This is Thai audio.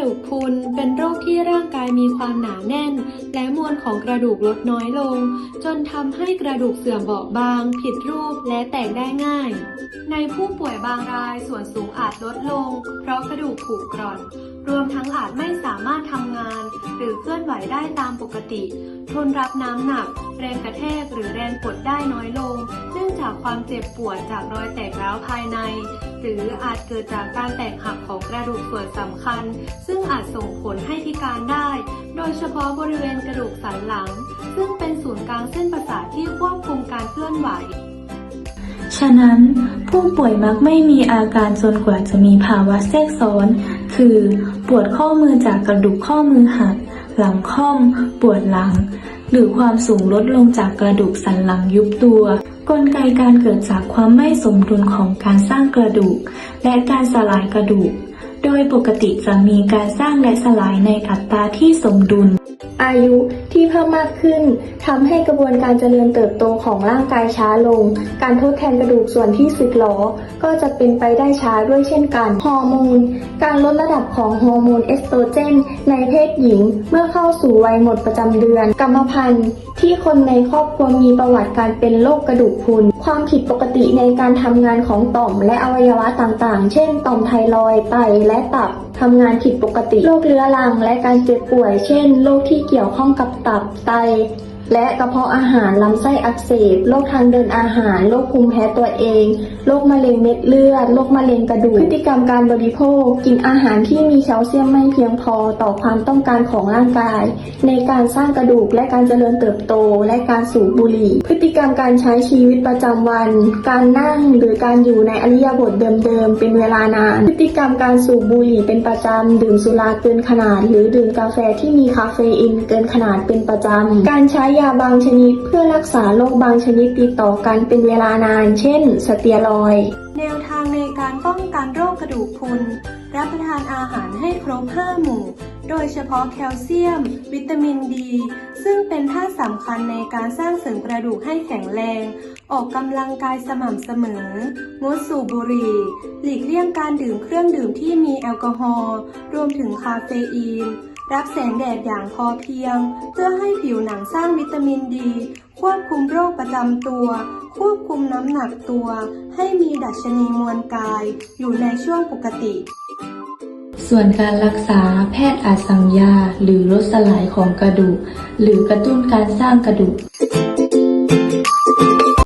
ดูกพุนเป็นโรคที่ร่างกายมีความหนาแน่น และมวลของกระดูกลดน้อยลง จนทำให้กระดูกเสื่อมเบาบาง ผิดรูปและแตกได้ง่าย ในผู้ป่วยบางรายส่วนสูงอาจลดลง เพราะกระดูกผุกร่อน รวมทั้งอาจไม่สามารถทำงาน หรือเคลื่อนไหวได้ตามปกติ ทนรับน้ำหนัก แรงกระแทกหรือแรงกดได้น้อยลง เนื่องจากความเจ็บปวดจากรอยแตกร้าวภายใน หรืออาจเกิดจากการแตกหักของกระดูกส่วนสำคัญซึ่งอาจส่งผลให้พิการได้ โดยเฉพาะบริเวณกระดูกสันหลัง ซึ่งเป็นศูนย์กลางเส้นประสาทที่ควบคุมการเคลื่อนไหว ฉะนั้นผู้ป่วยมักไม่มีอาการจนกว่าจะมีภาวะแทรกซ้อน คือ ปวดข้อมือจากกระดูกข้อมือหัก หลังค่อม ปวดหลัง หรือความสูงลดลงจากกระดูกสันหลังยุบตัวกลไกการเกิดจากความไม่สมดุลของการสร้างกระดูก และการสลายกระดูก โดยปกติจะมีการสร้างและสลายในอัตราที่สมดุล อายุ ที่เพิ่มมากขึ้นทำให้กระบวนการเจริญเติบโตของร่างกายช้าลง การทดแทนกระดูกส่วนที่สึกหรอก็จะเป็นไปได้ช้าด้วยเช่นกันฮอร์โมน การลดระดับของฮอร์โมนเอสโตรเจน ในเพศหญิง เมื่อเข้าสู่วัยหมดประจำเดือน กรรมพันธุ์ ที่คนในครอบครัวมีประวัติการเป็นโรคกระดูกพรุน ความผิดปกติในการทำงานของต่อมและอวัยวะต่างๆ เช่น ต่อมไทรอยด์ไตและตับ ทำงานผิดปกติ โรคเรื้อรัง และการเจ็บป่วย เช่น โรคที่เกี่ยวข้องกับตับ ไต และกระเพาะอาหารลำไส้อักเสบโรคทางเดินอาหารโรคภูมิแพ้ตัวเองโรคมะเร็งเม็ดเลือดโรคมะเร็งกระดูกพฤติกรรมการบริโภค กินอาหารที่มีแคลเซียมไม่เพียงพอต่อความต้องการของร่างกาย ในการสร้างกระดูกและการเจริญเติบโต และการสูบบุหรี่ พฤติกรรมการใช้ชีวิตประจำวัน การนั่งหรือการอยู่ในอริยบทเดิมๆเป็นเวลานาน พฤติกรรมการสูบบุหรี่เป็นประจำดื่มสุราเกินขนาด หรือดื่มกาแฟที่มีคาเฟอีนเกินขนาดเป็นประจำการใช้ยาบางชนิดเพื่อรักษาโรคบางชนิดติดต่อกันเป็นเวลานาน เช่น สเตียรอย แนวทางในการป้องกันโรคกระดูกพรุน รับประทานอาหารให้ครบ5หมู่ โดยเฉพาะแคลเซียม วิตามินดี ซึ่งเป็นธาตุสำคัญในการสร้างเสริมกระดูกให้แข็งแรง ออกกำลังกายสม่ำเสมอ งดสูบบุหรี่ หลีกเลี่ยงการดื่มเครื่องดื่มที่มีแอลกอฮอล์ รวมถึงคาเฟอีน รับแสงแดดอย่างพอเพียง เพื่อให้ผิวหนังสร้างวิตามินดี ควบคุมโรคประจำตัว ควบคุมน้ำหนักตัว ให้มีดัชนีมวลกาย อยู่ในช่วงปกติ ส่วนการรักษาแพทย์อาจสั่งยา หรือลดสลายของกระดูก หรือกระตุ้นการสร้างกระดูก